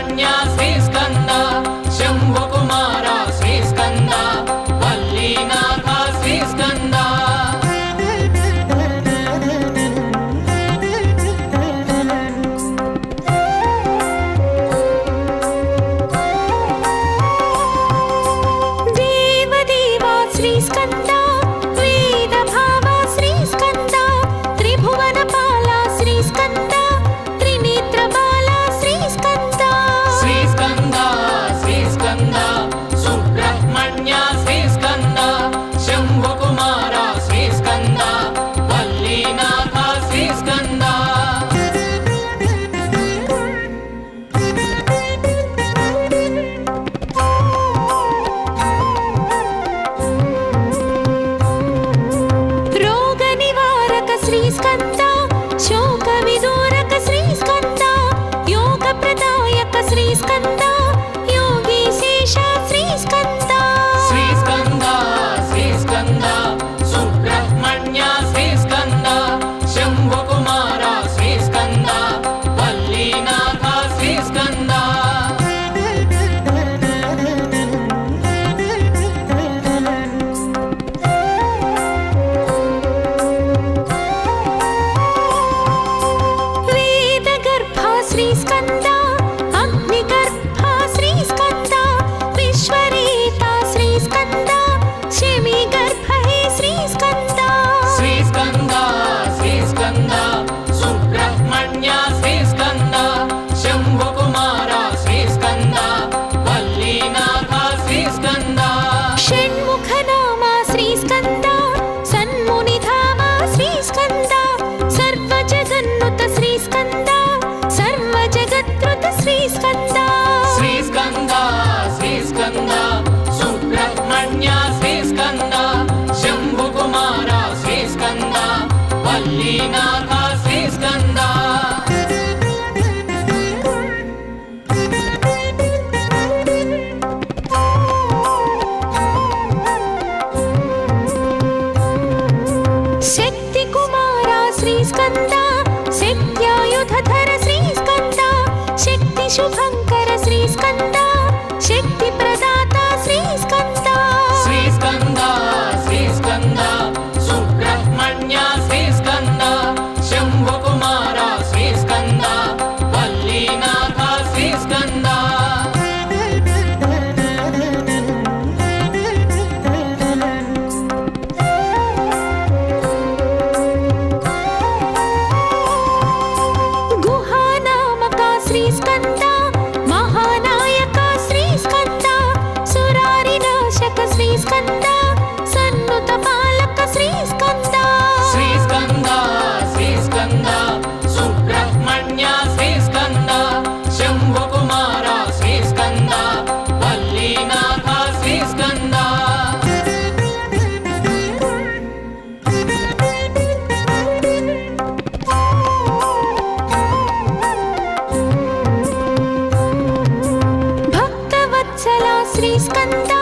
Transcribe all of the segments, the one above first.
कन्या श्री శ్రీ స్కంద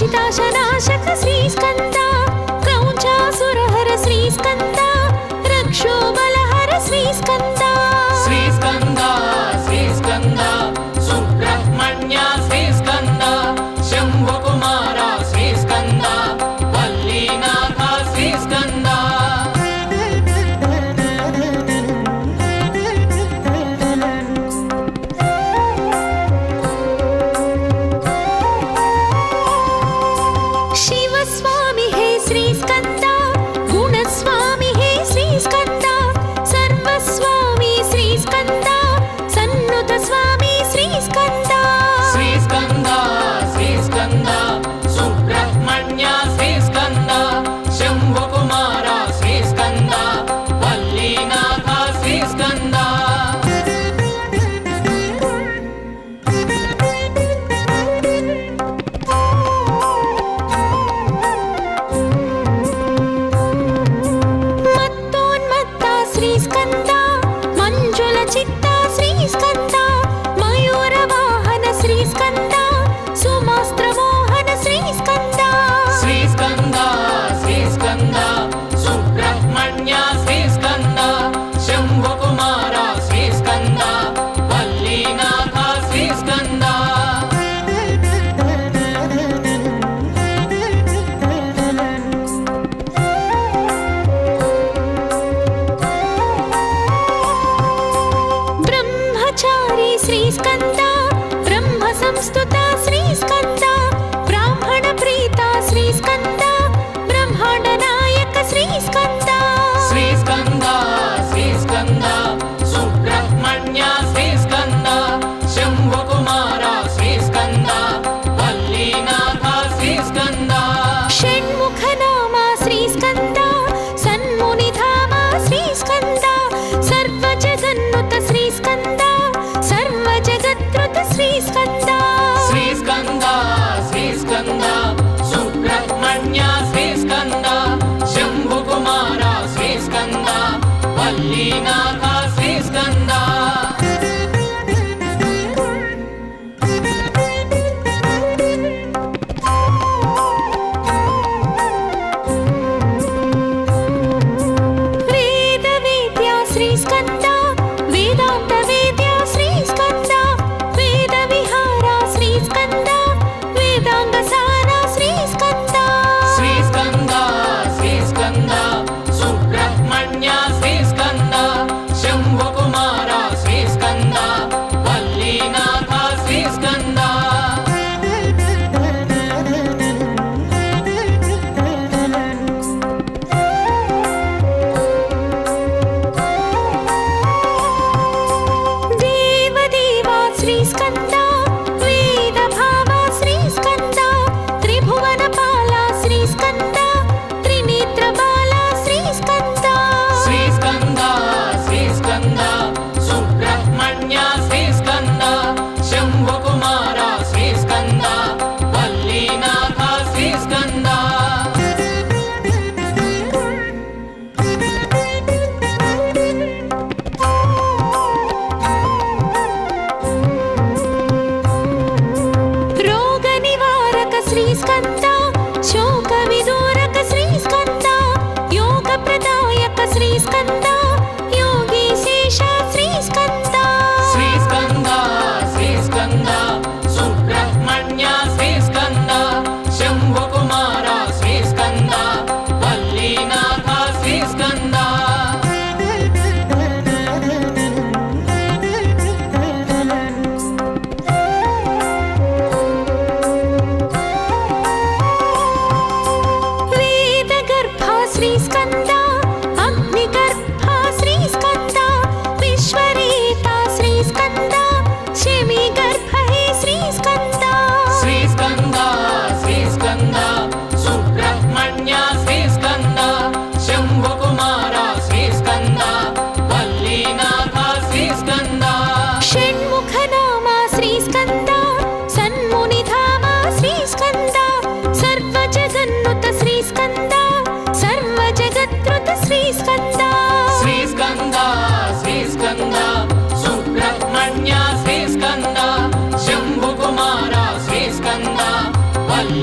నిశితాశనాశక శ్రీస్కంద स्कन्दा ब्रह्म संस्तुता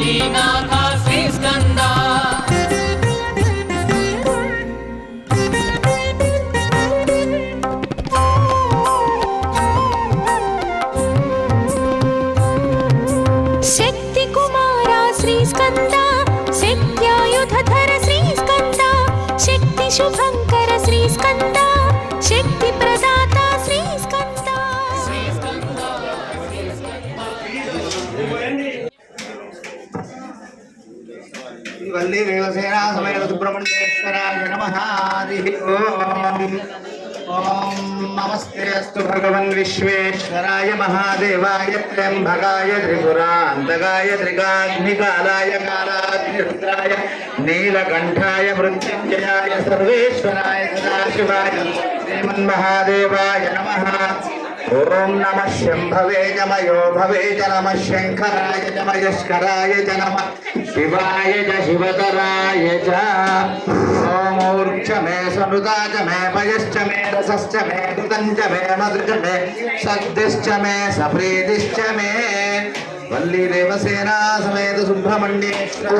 శ్రీనాథ శ్రీ స్కందా శ్రీ దేవసేనా సమయ సుబ్రహ్మణ్యేశ్వరాయ నమ ఓం నమస్తే అస్తు భగవన్ విశ్వేశ్వరాయ మహాదేవాయ త్ర్యంభకాయ త్రిపురాంతకాయ త్రికాగ్నికాలాయ కాలాగ్నిరుద్రాయ నీలకంఠాయ మృత్యుంజయాయ సర్వేశ్వరాయ సదాశివాయ శ్రీమన్మహాదేవాయ నమ ओम नमः शंभवे नमयो भवे च नमः शंकराय च नमः यशकराय च नमः शिवाय च शिवतराय च। सोमूर्च मे सनुता च मे पयश्च मे रसश्च मे कृतं च समेत सुब्रह्मण्येश्वर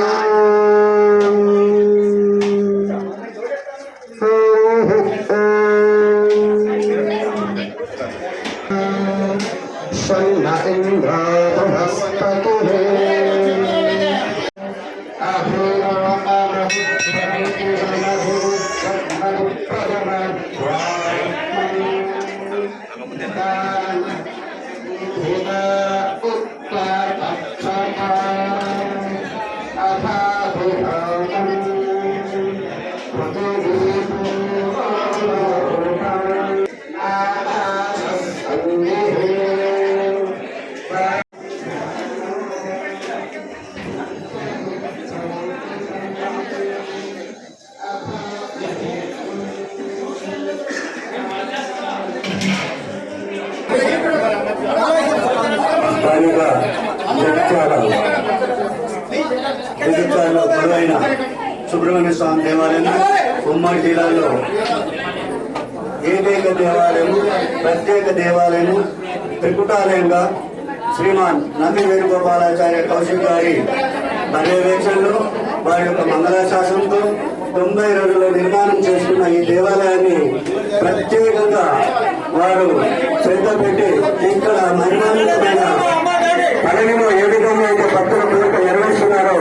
నంది వేణుగోపాలాచార్య కౌశిక్ గారి పర్యవేక్షణలో వారి యొక్క మంగళాశాసనంతో తొంభై రెండులో నిర్మాణం చేసుకున్న ఈ దేవాలయాన్ని ప్రత్యేకంగా వారు శ్రద్ధ పెట్టి ఇక్కడ మహిమాన్వితమైన పదవిలో ఏ విధంగా అయితే భక్తుల కోరిక నెరవేరుస్తున్నారో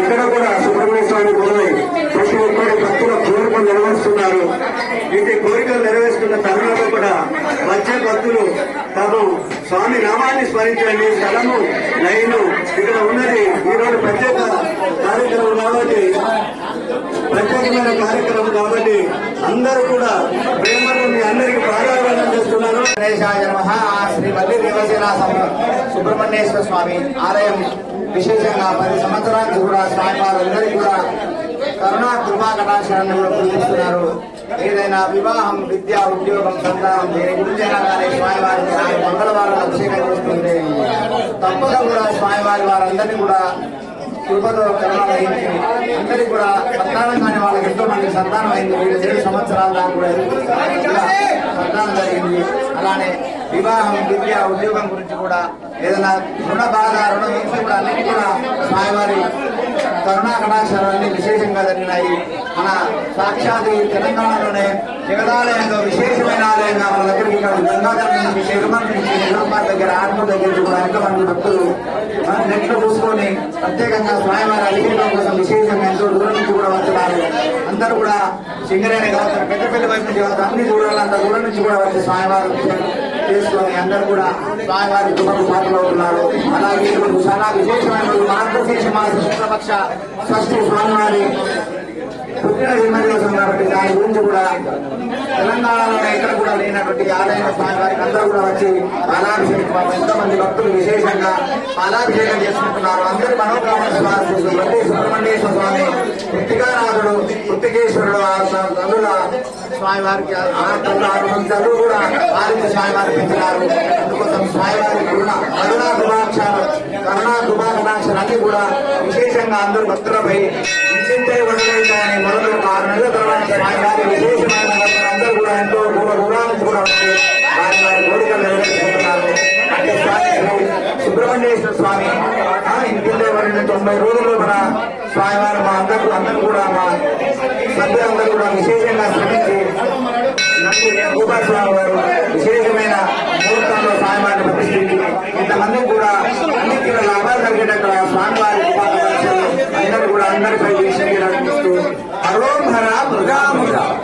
ఇక్కడ కూడా సుబ్రహ్మణ్య స్వామి గురువై ప్రతి ఒక్కరి భక్తుల కోరిక నిర్వహిస్తున్నారు ఇది కోరికలు నెరవేరుస్తున్న తరుణంలో కూడా వచ్చే భక్తులు తను స్వామి నామాన్ని స్మరించండి. స్థలము లైను ఇక్కడ ఉన్నది. ఈరోజు ప్రత్యేక కార్యక్రమం కాబట్టి ప్రత్యేకమైన కార్యక్రమం కాబట్టి అందరూ కూడా ప్రేమను మీ అందరికీ ప్రాధాన్యత చేస్తున్నాను గణేశాయ నమః. శ్రీ వల్లి దేవసేన సుబ్రహ్మణ్యేశ్వర స్వామి ఆలయం. విశేషంగా పది సంవత్సరాల కూడా స్వామి వారందరికీ కూడా కరుణా కృపా కటాక్షాన్ని కూడా పూజిస్తున్నారు ఏదైనా వివాహం విద్య ఉద్యోగం సంతానం దేని గురించైనా కానీ స్వామివారికి ఆయన మంగళవారం అభిషేకం చేస్తుంటే తప్పక కూడా స్వామివారి వారందరినీ కూడా కృపలో కరుణ వహించి అందరికీ కూడా సంతానం కాని వాళ్ళకి ఎంతో మంది సంతానం అయింది. వీళ్ళు ఏడు సంవత్సరాల దాకా కూడా సంతానం జరిగింది. అలానే వివాహం విద్య ఉద్యోగం గురించి కూడా ఏదైనా రుణ బాధ రుణ కూడా అన్నిటి కూడా స్వామివారి కరుణా కళాశాలన్నీ విశేషంగా జరిగినాయి. మన సాక్షాత్ తెలంగాణలోనే జగదాలయంలో విశేషమైన ఆలయంగా మన దగ్గరికి ఇక్కడ నుంచి తిరుమల నుంచి నిజామాబాద్ దగ్గర ఆత్మ దగ్గర కూడా ఎంతో మంది భక్తులు మన నెట్లు చూసుకొని ప్రత్యేకంగా స్వామివారి అభిషేకం కోసం విశేషంగా ఎంతో దూరం నుంచి కూడా వస్తున్నారు. అందరూ కూడా సింగరేణి కావచ్చు పెద్దపల్లి వైపు నుంచి కావచ్చు అన్ని దూరాలు అంత దూరం నుంచి కూడా వచ్చి స్వామివారు చేసుకొని అందరూ కూడా స్వామివారి కృపకు పాత్రలవుతున్నారు అలాగే ఇప్పుడు చాలా విశేషమైన మార్గశీర్ష మా శుక్లపక్ష షష్ఠి స్వామివారి పుట్టిన జన్మదివసం కాబట్టి దాని గురించి కూడా తెలంగాణలో ఎక్కడ కూడా లేనటువంటి ఆలయ స్వామి వారికి అందరూ కూడా వచ్చి పాలాభిషేకం పాపం ఎంతో మంది భక్తులు విశేషంగా పాలాభిషేకం చేసుకుంటున్నారు. అందరి మనోకామ స్వామి సుబ్రహ్మణ్యేశ్వర స్వామి పుట్టికానాథుడు పుట్టికేశ్వరుడు తల్లుల స్వామి వారికి తల్లు తల్లు కూడా ఆదిత్య స్వామి వారికి పెంచినారు అందుకోసం స్వామి వారి కరుణ కరుణా కృపాక్షాలు కరుణా కృపాకటాక్షలు అన్ని కూడా విశేషంగా అందరూ భక్తులపై ఇంటింటే ఉండలేదని మొదలు ఆరు నెలల తర్వాత స్వామి వారి విశేషమైన అందరూ కూడా ఎంతో దూర దూరాల కూడా ఉంటే వారి వారి కోరికలు నెరవేర్చుకుంటున్నారు. అంటే స్వామి సుబ్రహ్మణ్యేశ్వర స్వామి తొంభై రోజుల్లో మన స్వామివారు మా అందరూ అందరూ కూడా మా సభ్యులందరూ కూడా విశేషంగా శ్రమించి నంది గోపాలస్వామి వారు విశేషమైన ముహూర్తంలో స్వామివారిని ప్రతిష్ఠించి ఇంతమంది కూడా అన్నింటిలో లాభాలు కలిగేటట్టు స్వామివారి అందరూ కూడా అందరిపై విశేషంగా నడిపిస్తూ హరోం మృగాముగా.